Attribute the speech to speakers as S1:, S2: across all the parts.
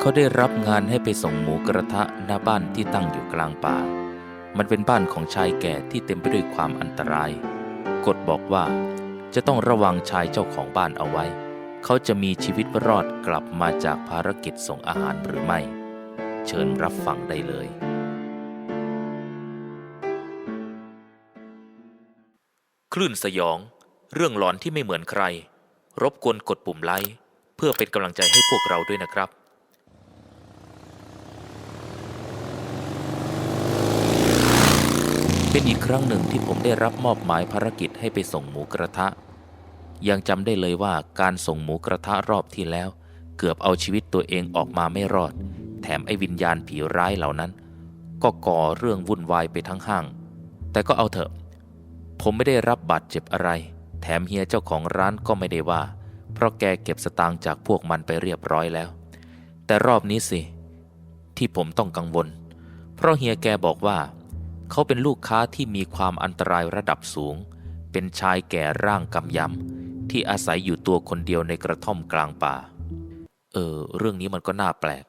S1: เขาได้รับงานให้ไปส่งหมูกระทะหน้าบ้านที่ตั้งอยู่กลางป่า มันเป็นบ้านของชายแก่ที่เต็มไปด้วยความอันตราย กฎบอกว่าจะต้องระวังชายเจ้าของบ้านเอาไว้ เขาจะมีชีวิตรอดกลับมาจากภารกิจส่งอาหารหรือไม่ เชิญรับฟังได้เลย คลื่นสยอง เรื่องหลอนที่ไม่เหมือนใคร รบกวนกดปุ่มไลค์เพื่อเป็นกำลังใจให้พวกเราด้วยนะครับ เป็นอีกครั้งหนึ่งที่ผมได้รับมอบหมายภารกิจให้ไปส่งหมูกระทะ ยังจำได้เลยว่าการส่งหมูกระทะรอบที่แล้ว เกือบเอาชีวิตตัวเองออกมาไม่รอด แถมไอ้วิญญาณผีร้ายเหล่านั้น ก็ก่อเรื่องวุ่นวายไปทั้งห้าง แต่ก็เอาเถอะ ผมไม่ได้รับบาดเจ็บอะไร แถมเฮียเจ้าของร้านก็ไม่ได้ว่า เพราะแกเก็บสตางค์จากพวกมันไปเรียบร้อยแล้ว แต่รอบนี้สิ ที่ผมต้องกังวล เพราะเฮียแกบอกว่า เขาเป็นลูกค้าที่มีความอันตรายระดับสูง เป็นชายแก่ร่างกำยำที่อาศัยอยู่ตัวคนเดียวในกระท่อมกลางป่า เออ เรื่องนี้มันก็น่าแปลก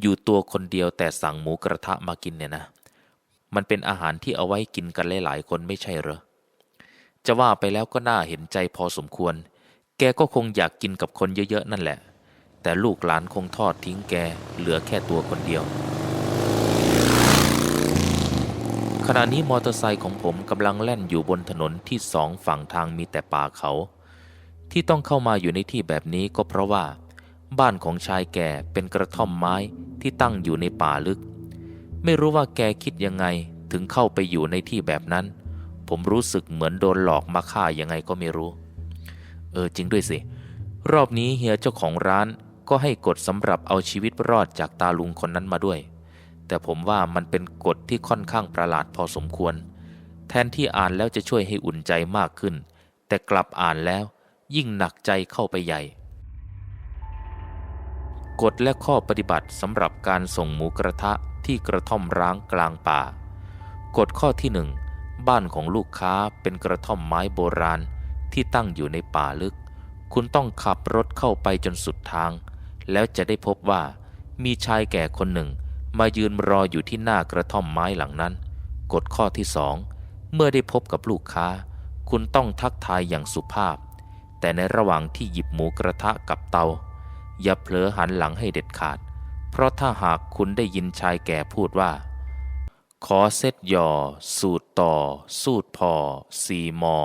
S1: อยู่ตัวคนเดียวแต่สั่งหมูกระทะมากินเนี่ยนะ มันเป็นอาหารที่เอาไว้กินกันหลายๆคนไม่ใช่เหรอ จะว่าไปแล้วก็น่าเห็นใจพอสมควร แกก็คงอยากกินกับคนเยอะๆนั่นแหละ แต่ลูกหลานคงทอดทิ้งแกเหลือแค่ตัวคนเดียว ขณะนี้มอเตอร์ไซค์ของผมกำลังแล่นอยู่บนถนนที่สองฝั่งทางมีแต่ป่าเขา ที่ต้องเข้ามาอยู่ในที่แบบนี้ก็เพราะว่า บ้านของชายแก่เป็นกระท่อมไม้ที่ตั้งอยู่ในป่าลึก ไม่รู้ว่าแกคิดยังไงถึงเข้าไปอยู่ในที่แบบนั้น ผมรู้สึกเหมือนโดนหลอกมาฆ่ายังไงก็ไม่รู้ เออจริงด้วยสิ รอบนี้เฮียเจ้าของร้านก็ให้กฎสำหรับเอาชีวิตรอดจากตาลุงคนนั้นมาด้วย แต่ผมว่ามันเป็นกฎที่ค่อนข้างประหลาดพอสมควร แทนที่อ่านแล้วจะช่วยให้อุ่นใจมากขึ้น แต่กลับอ่านแล้วยิ่งหนักใจเข้าไปใหญ่ กฎและข้อปฏิบัติสำหรับการส่งหมูกระทะที่กระท่อมร้างกลางป่า กฎข้อที่หนึ่งบ้านของลูกค้าเป็นกระท่อมไม้โบราณที่ตั้งอยู่ในป่าลึก คุณต้องขับรถเข้าไปจนสุดทาง แล้วจะได้พบว่ามีชายแก่คนหนึ่ง มายืนรออยู่ที่หน้ากระท่อมไม้หลังนั้น กฎข้อที่สองเมื่อได้พบกับลูกค้า คุณต้องทักทายอย่างสุภาพ แต่ในระหว่างที่หยิบหมูกระทะกับเตา อย่าเผลอหันหลังให้เด็ดขาด เพราะถ้าหากคุณได้ยินชายแก่พูดว่า ขอเซตยอ สูตรต่อ สูตรพอ สีมอ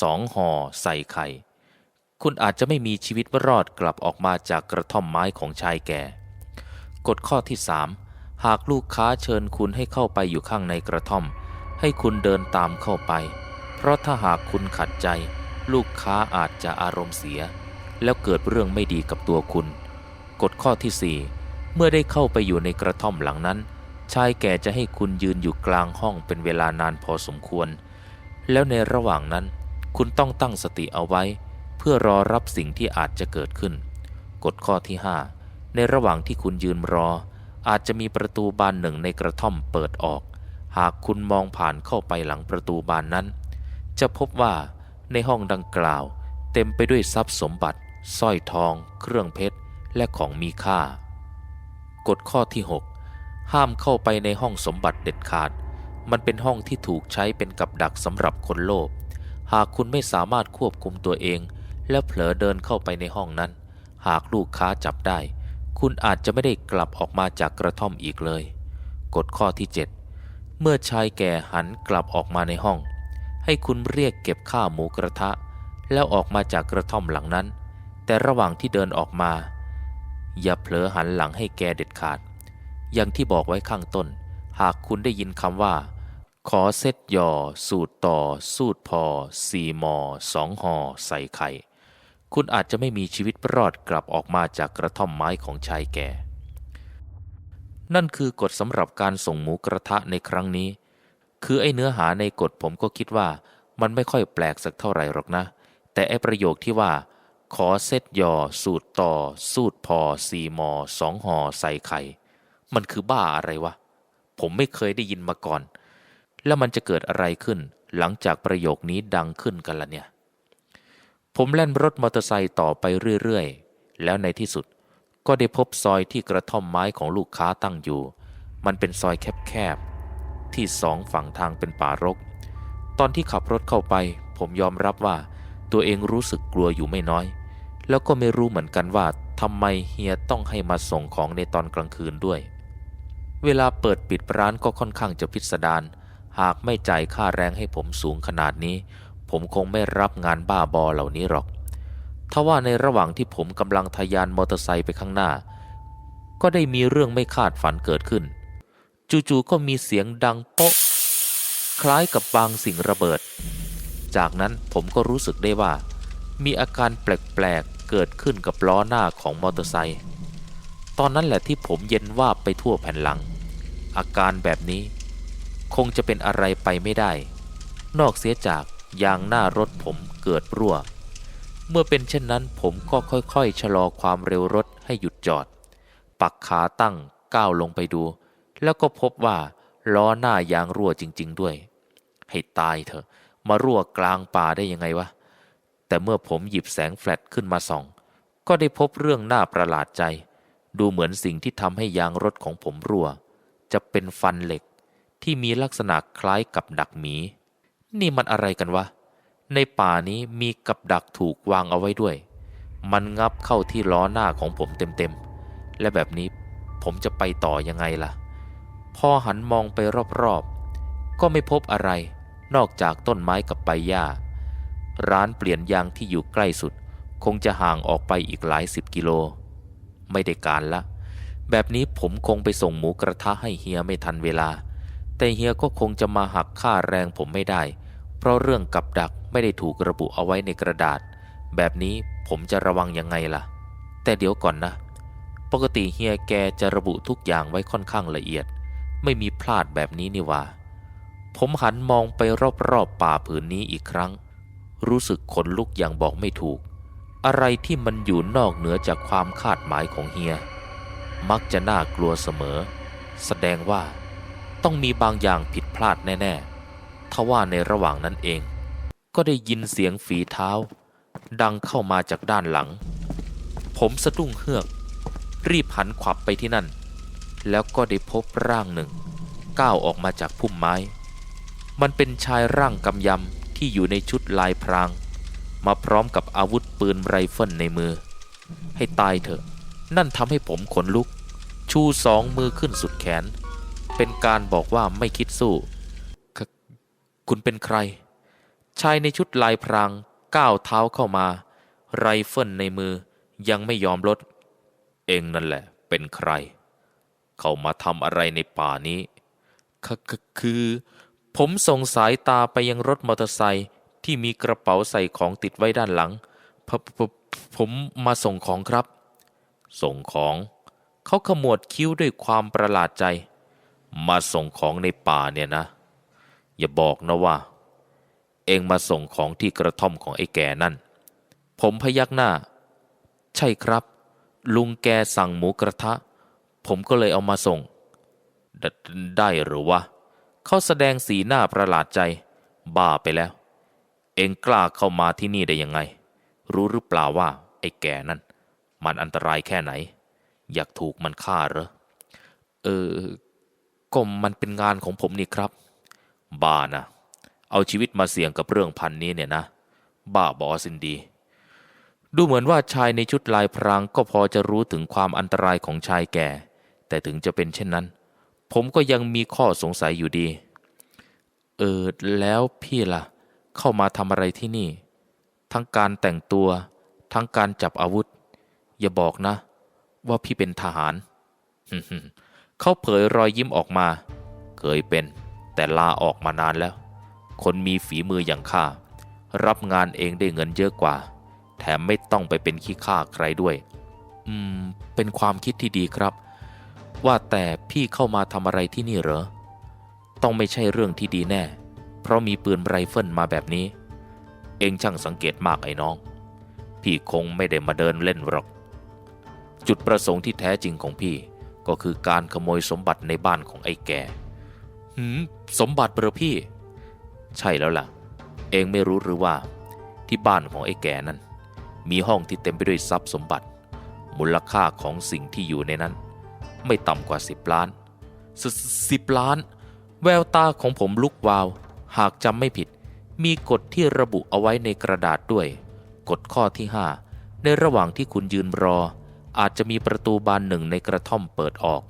S1: สองห่อใส่ไข่ คุณอาจจะไม่มีชีวิตรอดกลับออกมาจากกระท่อมไม้ของชายแก่ กฎข้อที่สามหากลูกค้าเชิญคุณให้เข้าไปอยู่ข้างในกระท่อม ให้คุณเดินตามเข้าไป เพราะถ้าหากคุณขัดใจ ลูกค้าอาจจะอารมณ์เสีย แล้วเกิดเรื่องไม่ดีกับตัวคุณ กฎข้อที่สี่เมื่อได้เข้าไปอยู่ในกระท่อมหลังนั้น ชายแก่จะให้คุณยืนอยู่กลางห้องเป็นเวลานานพอสมควร แล้วในระหว่างนั้น คุณต้องตั้งสติเอาไว้ เพื่อรอรับสิ่งที่อาจจะเกิดขึ้น กฎข้อที่ห้า ในระหว่างที่คุณยืนรอ อาจจะมีประตูบานหนึ่งในกระท่อมเปิดออก หากคุณมองผ่านเข้าไปหลังประตูบานนั้น จะพบว่าในห้องดังกล่าว เต็มไปด้วยทรัพย์สมบัติสร้อยทอง เครื่องเพชร และของมีค่ากฎข้อที่ 6 ห้ามเข้าไปในห้องสมบัติเด็ดขาด มันเป็นห้องที่ถูกใช้เป็นกับดักสำหรับคนโลภ หากคุณไม่สามารถควบคุมตัวเอง แล้วเผลอเดินเข้าไปในห้องนั้น หากลูกค้าจับได้ คุณอาจจะไม่ได้กลับออกมาจากกระท่อมอีกเลย กฎข้อที่ 7 เมื่อชายแก่หันกลับออกมาในห้อง ให้คุณเรียกเก็บค่าหมูกระทะ แล้วออกมาจากกระท่อมหลังนั้น แต่ระหว่างที่เดินออกมา อย่าเผลอหันหลังให้แกเด็ดขาด อย่างที่บอกไว้ข้างต้น หากคุณได้ยินคำว่า ขอเซตยอสูตรต่อ สูตรพอ สีมอสองหอใส่ไข่ คุณอาจจะไม่มีชีวิตรอดกลับออกมาจากกระท่อมไม้ของชายแก่ นั่นคือกฎสำหรับการส่งหมูกระทะในครั้งนี้ คือไอ้เนื้อหาในกฎผมก็คิดว่ามันไม่ค่อยแปลกสักเท่าไหร่หรอกนะ แต่ไอ้ประโยคที่ว่า ขอเซตยอ สูตรต่อ สูตรพอสีมอสองหอใส่ไข่ มันคือบ้าอะไรวะ ผมไม่เคยได้ยินมาก่อน แล้วมันจะเกิดอะไรขึ้น หลังจากประโยคนี้ดังขึ้นกันละเนี่ย ผมแล่นรถมอเตอร์ไซค์ต่อไปเรื่อยๆ แล้วในที่สุดก็ได้พบซอยที่กระท่อมไม้ของลูกค้าตั้งอยู่ มันเป็นซอยแคบๆ ที่สองฝั่งทางเป็นป่ารก ตอนที่ขับรถเข้าไป ผมยอมรับว่าตัวเองรู้สึกกลัวอยู่ไม่น้อย แล้วก็ไม่รู้เหมือนกันว่าทำไมเฮียต้องให้มาส่งของในตอนกลางคืนด้วย เวลาเปิดปิดร้านก็ค่อนข้างจะพิสดาร หากไม่จ่ายค่าแรงให้ผมสูงขนาดนี้ ผมคงไม่รับงานบ้าบอเหล่านี้หรอกทว่าในระหว่างที่ผมกำลังทะยานมอเตอร์ไซค์ไปข้างหน้า ก็ได้มีเรื่องไม่คาดฝันเกิดขึ้น จู่ๆก็มีเสียงดังโป๊ะ คล้ายกับบางสิ่งระเบิด จากนั้นผมก็รู้สึกได้ว่า มีอาการแปลกๆเกิดขึ้นกับล้อหน้าของมอเตอร์ไซค์ตอนนั้นแหละที่ผมเย็นว่าบไปทั่วแผ่นหลัง อาการแบบนี้ คงจะเป็นอะไรไปไม่ได้ นอกเสียจาก ยางหน้ารถผมเกิดรั่ว เมื่อเป็นเช่นนั้นผมก็ค่อยๆ ชะลอความเร็วรถให้หยุดจอด ปักขาตั้งก้าวลงไปดู แล้วก็พบว่าล้อหน้ายางรั่วจริง ๆ ด้วย ให้ตายเถอะ มารั่วกลางป่าได้ยังไงวะ แต่เมื่อผมหยิบแสงแฟลชขึ้นมาส่อง ก็ได้พบเรื่องน่าประหลาดใจ ดูเหมือนสิ่งที่ทำให้ยางรถของผมรั่ว จะเป็นฟันเหล็กที่มีลักษณะคล้ายกับดักหมี นี่มันอะไรกันวะ ในป่านี้มีกับดักถูกวางเอาไว้ด้วย มันงับเข้าที่ล้อหน้าของผมเต็มๆ และแบบนี้ผมจะไปต่อยังไงล่ะ พอหันมองไปรอบๆ ก็ไม่พบอะไร นอกจากต้นไม้กับใบหญ้า ร้านเปลี่ยนยางที่อยู่ใกล้สุด คงจะห่างออกไปอีกหลายสิบกิโล ไม่ได้การละ แบบนี้ผมคงไปส่งหมูกระทะให้เฮียไม่ทันเวลา แต่เฮียก็คงจะมาหักค่าแรงผมไม่ได้ เพราะเรื่องกับดักไม่ได้ถูกระบุเอาไว้ในกระดาษ แบบนี้ผมจะระวังยังไงล่ะ แต่เดี๋ยวก่อนนะ ปกติเฮียแกจะระบุทุกอย่างไว้ค่อนข้างละเอียด ไม่มีพลาดแบบนี้นี่ว่า ผมหันมองไปรอบๆป่าผืนนี้อีกครั้ง รู้สึกขนลุกอย่างบอกไม่ถูก อะไรที่มันอยู่นอกเหนือจากความคาดหมายของเฮีย มักจะน่ากลัวเสมอ แสดงว่า ต้องมีบางอย่างผิดพลาดแน่ๆทว่าในระหว่างนั้นเอง ก็ได้ยินเสียงฝีเท้า ดังเข้ามาจากด้านหลัง ผมสะดุ้งเฮือก รีบหันขวับไปที่นั่น แล้วก็ได้พบร่างหนึ่ง ก้าวออกมาจากพุ่มไม้ มันเป็นชายร่างกำยำที่อยู่ในชุดลายพราง มาพร้อมกับอาวุธปืนไรเฟิลในมือ ให้ตายเถอะ นั่นทำให้ผมขนลุก ชูสองมือขึ้นสุดแขน เป็นการบอกว่าไม่คิดสู้คคุณเป็นใคร ชายในชุดลายพรางก้าวเท้าเข้ามา ไรเฟิลในมือยังไม่ยอมลด เองนั่นแหละ เป็นใคร เขามาทำอะไรในป่านี้คคคือ ผมส่งสายตาไปยังรถมอเตอร์ไซค์ที่มีกระเป๋าใส่ของติดไว้ด้านหลังผผผมมาส่งของครับ ส่งของ เขาขมวดคิ้วด้วยความประหลาดใจ มาส่งของในป่าเนี่ยนะ อย่าบอกนะว่า เองมาส่งของที่กระท่อมของไอ้แก่นั่น ผมพยักหน้า ใช่ครับ ลุงแกสั่งหมูกระทะ ผมก็เลยเอามาส่งไดได้หรือวะเขาแสดงสีหน้าประหลาดใจ บ้าไปแล้ว เองกล้าเข้ามาที่นี่ได้ยังไง รู้หรือเปล่าว่า ไอ้แก่นั่น มันอันตรายแค่ไหน อยากถูกมันฆ่าเหรอเออ ก็มันเป็นงานของผมนี่ครับ บ้านะ เอาชีวิตมาเสี่ยงกับเรื่องพันนี้เนี่ยนะ บ้าบอสินดี ดูเหมือนว่าชายในชุดลายพรางก็พอจะรู้ถึงความอันตรายของชายแก่ แต่ถึงจะเป็นเช่นนั้น ผมก็ยังมีข้อสงสัยอยู่ดี เออ แล้วพี่ล่ะ เข้ามาทำอะไรที่นี่ ทั้งการแต่งตัว ทั้งการจับอาวุธ อย่าบอกนะ ว่าพี่เป็นทหาร เขาเผยรอยยิ้มออกมา เคยเป็น แต่ลาออกมานานแล้ว คนมีฝีมืออย่างข้า รับงานเองได้เงินเยอะกว่า แถมไม่ต้องไปเป็นขี้ข้าใครด้วย อืม เป็นความคิดที่ดีครับ ว่าแต่พี่เข้ามาทำอะไรที่นี่เหรอ ต้องไม่ใช่เรื่องที่ดีแน่ เพราะมีปืนไรเฟิลมาแบบนี้ เองช่างสังเกตมากไอ้น้อง พี่คงไม่ได้มาเดินเล่นหรอก จุดประสงค์ที่แท้จริงของพี่ ก็คือการขโมยสมบัติในบ้านของไอ้แก่หืมสมบัติเบอพี่ ใช่แล้วล่ะ เองไม่รู้หรือว่า ที่บ้านของไอ้แก่นั้น มีห้องที่เต็มไปด้วยทรัพย์สมบัติ มูลค่าของสิ่งที่อยู่ในนั้น ไม่ต่ำกว่าสิบล้านสสิบล้าน แววตาของผมลุกวาว หากจำไม่ผิด มีกฎที่ระบุเอาไว้ในกระดาษด้วย กฎข้อที่ 5 ในระหว่างที่คุณยืนรอ อาจจะมีประตูบานหนึ่งในกระท่อมเปิดออก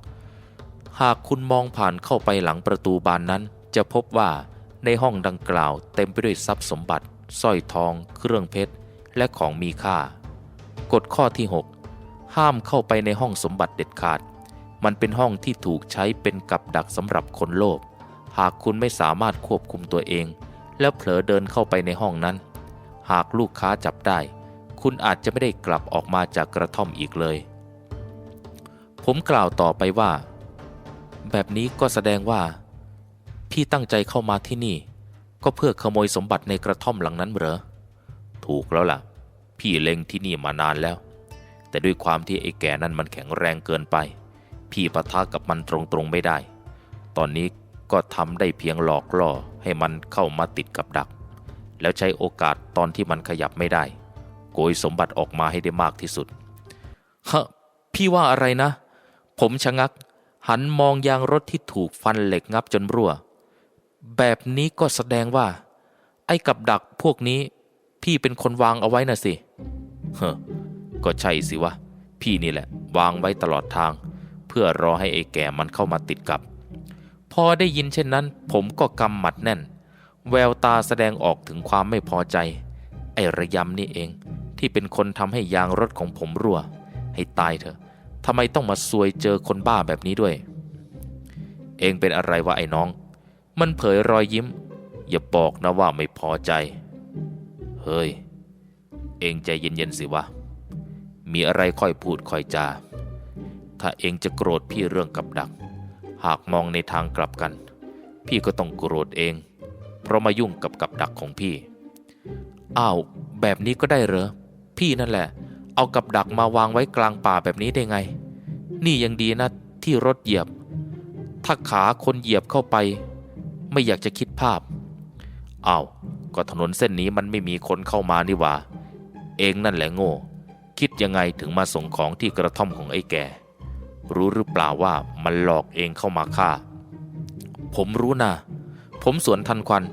S1: หากคุณมองผ่านเข้าไปหลังประตูบานนั้น จะพบว่าในห้องดังกล่าวเต็มไปด้วยทรัพย์สมบัติสร้อยทอง เครื่องเพชร และของมีค่ากฎข้อที่ 6 ห้ามเข้าไปในห้องสมบัติเด็ดขาด มันเป็นห้องที่ถูกใช้เป็นกับดักสำหรับคนโลภหากคุณไม่สามารถควบคุมตัวเอง แล้วเผลอเดินเข้าไปในห้องนั้น หากลูกค้าจับได้ คุณอาจจะไม่ได้กลับออกมาจากกระท่อมอีกเลย ผมกล่าวต่อไปว่า แบบนี้ก็แสดงว่า พี่ตั้งใจเข้ามาที่นี่ ก็เพื่อขโมยสมบัติในกระท่อมหลังนั้นเหรอ ถูกแล้วล่ะ พี่เล็งที่นี่มานานแล้ว แต่ด้วยความที่ไอ้แก่นั่นมันแข็งแรงเกินไป พี่ปะทะกับมันตรงๆไม่ได้ ตอนนี้ก็ทำได้เพียงหลอกล่อให้มันเข้ามาติดกับดัก แล้วใช้โอกาสตอนที่มันขยับไม่ได้ โกยสมบัติออกมาให้ได้มากที่สุด ฮะ พี่ว่าอะไรนะ ผมชะงัก หันมองยางรถที่ถูกฟันเหล็กงับจนรั่ว แบบนี้ก็แสดงว่า ไอ้กับดักพวกนี้ พี่เป็นคนวางเอาไว้น่ะสิเฮ้อก็ใช่สิวะ พี่นี่แหละ วางไว้ตลอดทาง เพื่อรอให้ไอ้แก่มันเข้ามาติดกับ พอได้ยินเช่นนั้น ผมก็กำหมัดแน่น แววตาแสดงออกถึงความไม่พอใจ ไอ้ระยำนี่เอง ที่เป็นคนทำให้ยางรถของผมรั่ว ให้ตายเถอะทำไมต้องมาซวยเจอคนบ้าแบบนี้ด้วย เองเป็นอะไรวะไอ้น้อง มันเผยรอยยิ้ม อย่าบอกนะว่าไม่พอใจ เฮ้ย เองใจเย็นๆสิวะ มีอะไรค่อยพูดค่อยจา ถ้าเองจะโกรธพี่เรื่องกับดัก หากมองในทางกลับกัน พี่ก็ต้องโกรธเอง เพราะมายุ่งกับกับดักของพี่ อ้าว แบบนี้ก็ได้เหรอ พี่นั่นแหละ เอากับดักมาวางไว้กลางป่าแบบนี้ได้ไง นี่ยังดีนะที่รถเหยียบ ถ้าขาคนเหยียบเข้าไป ไม่อยากจะคิดภาพ เอาก็ถนนเส้นนี้มันไม่มีคนเข้ามานี่หว่า เองนั่นแหละโง่ คิดยังไงถึงมาส่งของที่กระท่อมของไอ้แก่รู้หรือเปล่าว่ามันหลอกเองเข้ามาฆ่า ผมรู้นะ ผมสวนทันควัน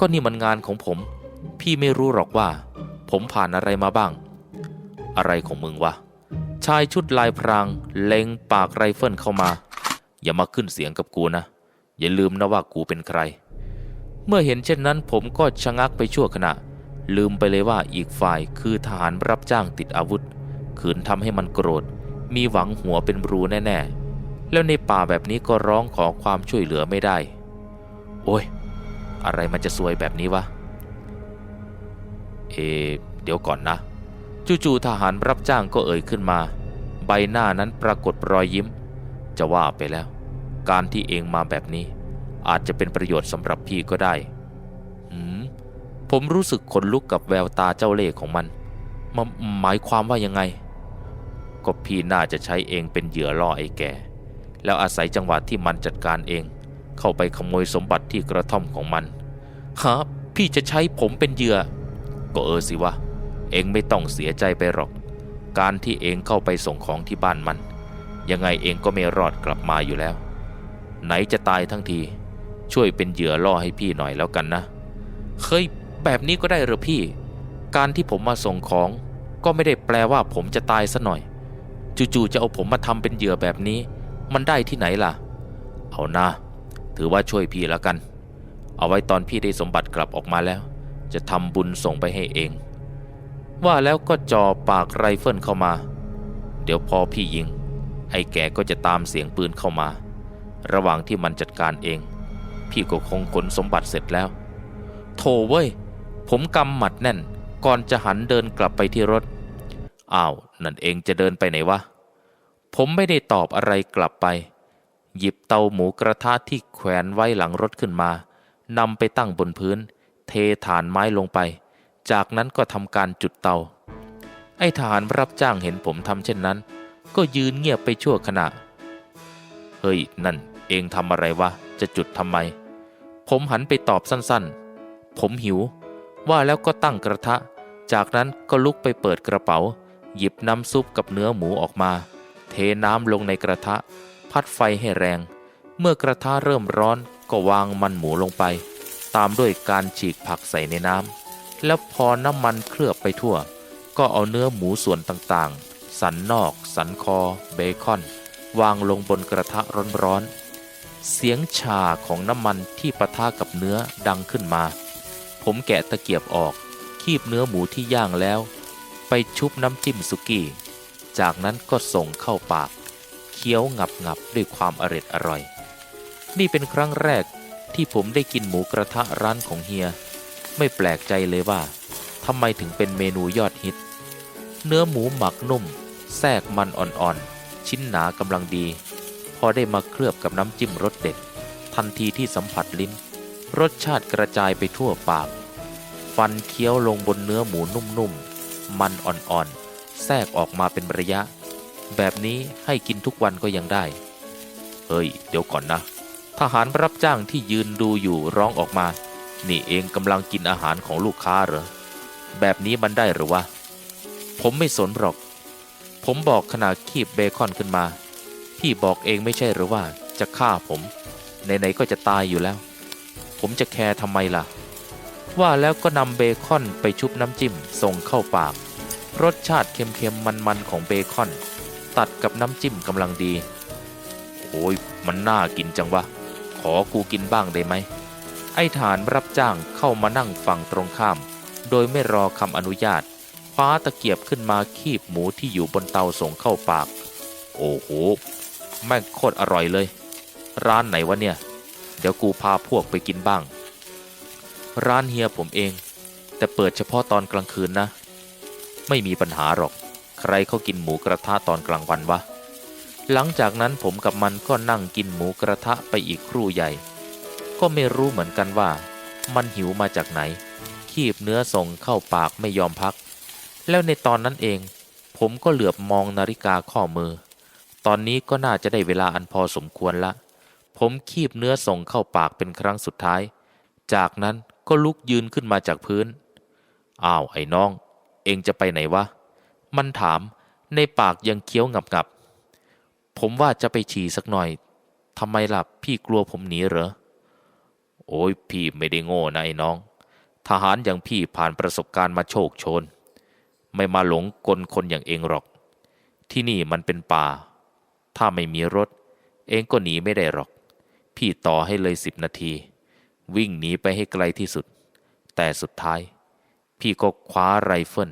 S1: ก็นี่มันงานของผม พี่ไม่รู้หรอกว่า ผมผ่านอะไรมาบ้าง อะไรของมึงวะ ชายชุดลายพราง เล็งปากไรเฟิลเข้ามา อย่ามาขึ้นเสียงกับกูนะ อย่าลืมนะว่ากูเป็นใคร เมื่อเห็นเช่นนั้นผมก็ชะงักไปชั่วขณะ ลืมไปเลยว่าอีกฝ่ายคือทหารรับจ้างติดอาวุธ ขืนทำให้มันโกรธ มีหวังหัวเป็นรูแน่ๆ แล้วในป่าแบบนี้ก็ร้องขอความช่วยเหลือไม่ได้ โอ้ย อะไรมันจะซวยแบบนี้วะ เอ เดี๋ยวก่อนนะ จู่ๆทหารรับจ้างก็เอ่ยขึ้นมา ใบหน้านั้นปรากฏรอยยิ้ม จะว่าไปแล้ว การที่เองมาแบบนี้ อาจจะเป็นประโยชน์สำหรับพี่ก็ได้หืมผมรู้สึกขนลุกกับแววตาเจ้าเล่ห์ของมันมหมายความว่ายังไง ก็พี่น่าจะใช้เองเป็นเหยื่อล่อไอ้แก่ แล้วอาศัยจังหวะที่มันจัดการเอง เข้าไปขโมยสมบัติที่กระท่อมของมันฮะพี่จะใช้ผมเป็นเหยื่อ ก็เออสิวะ เองไม่ต้องเสียใจไปหรอก การที่เองเข้าไปส่งของที่บ้านมัน ยังไงเองก็ไม่รอดกลับมาอยู่แล้ว ไหนจะตายทั้งที ช่วยเป็นเหยื่อล่อให้พี่หน่อยแล้วกันนะ เคยแบบนี้ก็ได้หรือพี่ การที่ผมมาส่งของ ก็ไม่ได้แปลว่าผมจะตายซะหน่อย จู่ๆจะเอาผมมาทำเป็นเหยื่อแบบนี้ มันได้ที่ไหนล่ะ เอานะถือว่าช่วยพี่แล้วกัน เอาไว้ตอนพี่ได้สมบัติกลับออกมาแล้ว จะทำบุญส่งไปให้เอง ว่าแล้วก็จ่อปากไรเฟิลเข้ามา เดี๋ยวพอพี่ยิง ไอ้แกก็จะตามเสียงปืนเข้ามา ระหว่างที่มันจัดการเอง พี่ก็คงขนสมบัติเสร็จแล้ว โถเว้ย ผมกำหมัดแน่น ก่อนจะหันเดินกลับไปที่รถ อ้าว นั่นเองจะเดินไปไหนวะ ผมไม่ได้ตอบอะไรกลับไป หยิบเตาหมูกระทะที่แขวนไว้หลังรถขึ้นมานำไปตั้งบนพื้น เทฐานไม้ลงไป จากนั้นก็ทำการจุดเตา ไอ้ทหารรับจ้างเห็นผมทำเช่นนั้น ก็ยืนเงียบไปชั่วขณะ เฮ้ย นั่นเองทำอะไรวะ จะจุดทำไม ผมหันไปตอบสั้นๆ ผมหิว ว่าแล้วก็ตั้งกระทะ จากนั้นก็ลุกไปเปิดกระเป๋า หยิบน้ำซุปกับเนื้อหมูออกมา เทน้ำลงในกระทะ พัดไฟให้แรง เมื่อกระทะเริ่มร้อนก็วางมันหมูลงไป ตามด้วยการฉีกผักใส่ในน้ำแล้วพอน้ำมันเคลือบไปทั่ว ก็เอาเนื้อหมูส่วนต่างๆ สันนอก สันคอ เบคอน วางลงบนกระทะร้อนๆ เสียงชาของน้ำมันที่ปะทะกับเนื้อดังขึ้นมา ผมแกะตะเกียบออก คีบเนื้อหมูที่ย่างแล้ว ไปชุบน้ำจิ้มสุกี้ จากนั้นก็ส่งเข้าปาก เคี้ยวงับงับๆด้วยความอร็ดอร่อยนี่เป็นครั้งแรก ที่ผมได้กินหมูกระทะร้านของเฮีย ไม่แปลกใจเลยว่าทำไมถึงเป็นเมนูยอดฮิต เนื้อหมูหมักนุ่ม แทรกมันอ่อนๆ ชิ้นหนากำลังดี พอได้มาเคลือบกับน้ำจิ้มรสเด็ด ทันทีที่สัมผัสลิ้น รสชาติกระจายไปทั่วปาก ฟันเคี้ยวลงบนเนื้อหมูนุ่มๆ มันอ่อนๆ แทรกออกมาเป็นระยะ แบบนี้ให้กินทุกวันก็ยังได้ เฮ้ย เดี๋ยวก่อนนะ ทหารรับจ้างที่ยืนดูอยู่ร้องออกมา นี่เองกำลังกินอาหารของลูกค้าเหรอ แบบนี้มันได้หรือวะ ผมไม่สนหรอก ผมบอกขณะคีบเบคอนขึ้นมา พี่บอกเองไม่ใช่หรือว่าจะฆ่าผมไหนๆก็จะตายอยู่แล้ว ผมจะแคร์ทำไมล่ะ ว่าแล้วก็นำเบคอนไปชุบน้ำจิ้มส่งเข้าปาก รสชาติเค็มๆมันๆของเบคอน ตัดกับน้ำจิ้มกำลังดี โอ้ยมันน่ากินจังวะ อกูกินบ้างได้ไหม ไอ้ฐานรับจ้างเข้ามานั่งฝั่งตรงข้าม โดยไม่รอคำอนุญาตคว้าตะเกียบขึ้นมาคีบหมูที่อยู่บนเตาส่งเข้าปาก โอ้โห แม่งโคตรอร่อยเลย ร้านไหนวะเนี่ย เดี๋ยวกูพาพวกไปกินบ้าง ร้านเฮียผมเอง แต่เปิดเฉพาะตอนกลางคืนนะ ไม่มีปัญหาหรอก ใครเขากินหมูกระทะตอนกลางวันวะ หลังจากนั้นผมกับมันก็นั่งกินหมูกระทะไปอีกครู่ใหญ่ ก็ไม่รู้เหมือนกันว่า มันหิวมาจากไหน คีบเนื้อส่งเข้าปากไม่ยอมพัก แล้วในตอนนั้นเอง ผมก็เหลือบมองนาฬิกาข้อมือ ตอนนี้ก็น่าจะได้เวลาอันพอสมควรละ ผมคีบเนื้อส่งเข้าปากเป็นครั้งสุดท้าย จากนั้นก็ลุกยืนขึ้นมาจากพื้น อ้าวไอ้น้อง เองจะไปไหนวะ มันถามในปากยังเคี้ยวงับ ผมว่าจะไปฉี่สักหน่อยทำไมล่ะพี่กลัวผมหนีเหรอ โอ้ยพี่ไม่ได้โง่นะไอ้น้อง ทหารอย่างพี่ผ่านประสบการณ์มาโชคโชน ไม่มาหลงกลคนอย่างเองหรอก ที่นี่มันเป็นป่า ถ้าไม่มีรถ เองก็หนีไม่ได้หรอก พี่ต่อให้เลยสิบนาที วิ่งหนีไปให้ไกลที่สุด แต่สุดท้าย พี่ก็คว้าไรเฟิล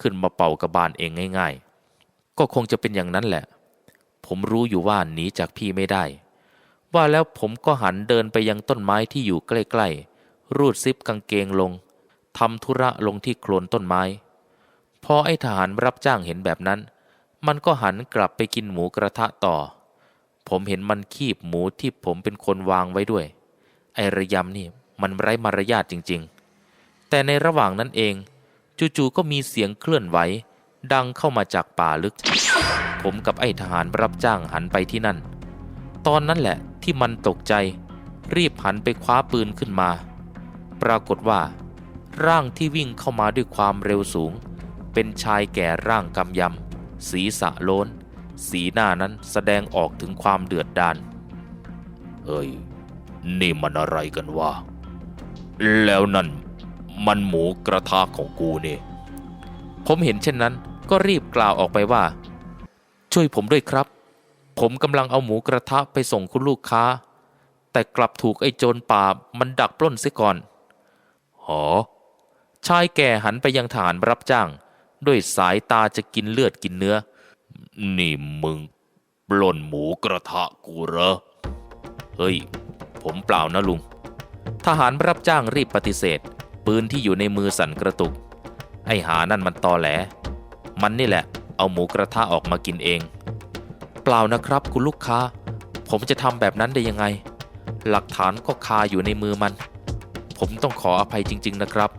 S1: ขึ้นมาเป่ากระบาลเองง่าย ๆ ก็คงจะเป็นอย่างนั้นแหละ ผมรู้อยู่ว่าหนีจากพี่ไม่ได้ ว่าแล้วผมก็หันเดินไปยังต้นไม้ที่อยู่ใกล้ๆ รูดซิปกางเกงลงทำธุระลงที่โคลนต้นไม้ พอไอ้ทหารรับจ้างเห็นแบบนั้น มันก็หันกลับไปกินหมูกระทะต่อ ผมเห็นมันคีบหมูที่ผมเป็นคนวางไว้ด้วย ไอ้ระยำนี่มันไร้มารยาทจริงๆ แต่ในระหว่างนั้นเอง จู่ๆก็มีเสียงเคลื่อนไหว ดังเข้ามาจากป่าลึก ผมกับไอ้ทหารรับจ้างหันไปที่นั่น ตอนนั้นแหละที่มันตกใจ รีบหันไปคว้าปืนขึ้นมา ปรากฏว่า ร่างที่วิ่งเข้ามาด้วยความเร็วสูง เป็นชายแก่ร่างกำยำ ศีรษะโลน สีหน้านั้นแสดงออกถึงความเดือดดาลเฮ้ย นี่มันอะไรกันวะ แล้วนั่นมันหมูกระทะของกูนี่ ผมเห็นเช่นนั้น ก็รีบกล่าวออกไปว่า ช่วยผมด้วยครับ ผมกำลังเอาหมูกระทะไปส่งคุณลูกค้า แต่กลับถูกไอ้โจรป่ามันดักปล้นเสียก่อนหอชายแก่หันไปยังทหารรับจ้าง ด้วยสายตาจะกินเลือดกินเนื้อ นี่มึง ปล้นหมูกระทะกูเหรอ เฮ้ย ผมเปล่านะลุง ทหารรับจ้างรีบปฏิเสธ ปืนที่อยู่ในมือสั่นกระตุก ไอ้หานั่นมันตอแหล มันนี่แหละ เอาหมูกระทะออกมากินเอง เปล่านะครับคุณลูกค้า ผมจะทำแบบนั้นได้ยังไง หลักฐานก็คาอยู่ในมือมัน ผมต้องขออภัยจริง ๆ นะครับ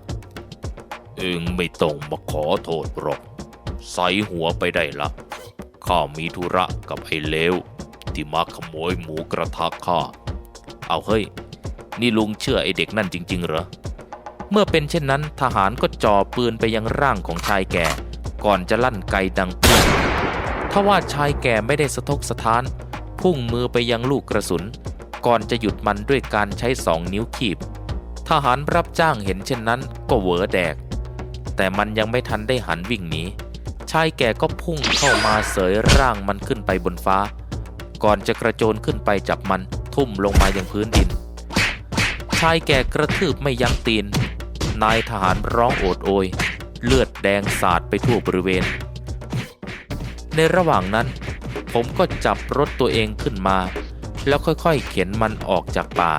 S1: เองไม่ต้องมาขอโทษหรอกใส่หัวไปได้ละข้ามีธุระกับไอ้เลวที่มาขโมยหมูกระทะข้าเอาเฮ้ย นี่ลุงเชื่อไอ้เด็กนั่นจริง ๆ เหรอ เมื่อเป็นเช่นนั้นทหารก็จ่อปืนไปยังร่างของชายแก่ ก่อนจะลั่นไกดังปุ้งทว่าชายแก่ไม่ได้สะทกสะท้าน พุ่งมือไปยังลูกกระสุน ก่อนจะหยุดมันด้วยการใช้สองนิ้วคีบ ทหารรับจ้างเห็นเช่นนั้นก็เหวอแดก แต่มันยังไม่ทันได้หันวิ่งหนีชายแก่ก็พุ่งเข้ามาเสยร่างมันขึ้นไปบนฟ้า ก่อนจะกระโจนขึ้นไปจับมันทุ่มลงมายังพื้นดิน ชายแก่กระทืบไม่ยั้งตีน นายทหารร้องโอดโอย เลือดแดงสาดไปทั่วบริเวณ ในระหว่างนั้น ผมก็จับรถตัวเองขึ้นมา แล้วค่อยๆ เข็นมันออกจากป่า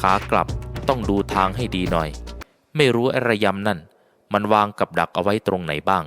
S1: ขากลับต้องดูทางให้ดีหน่อย ไม่รู้ไอ้รยำนั่น มันวางกับดักเอาไว้ตรงไหนบ้าง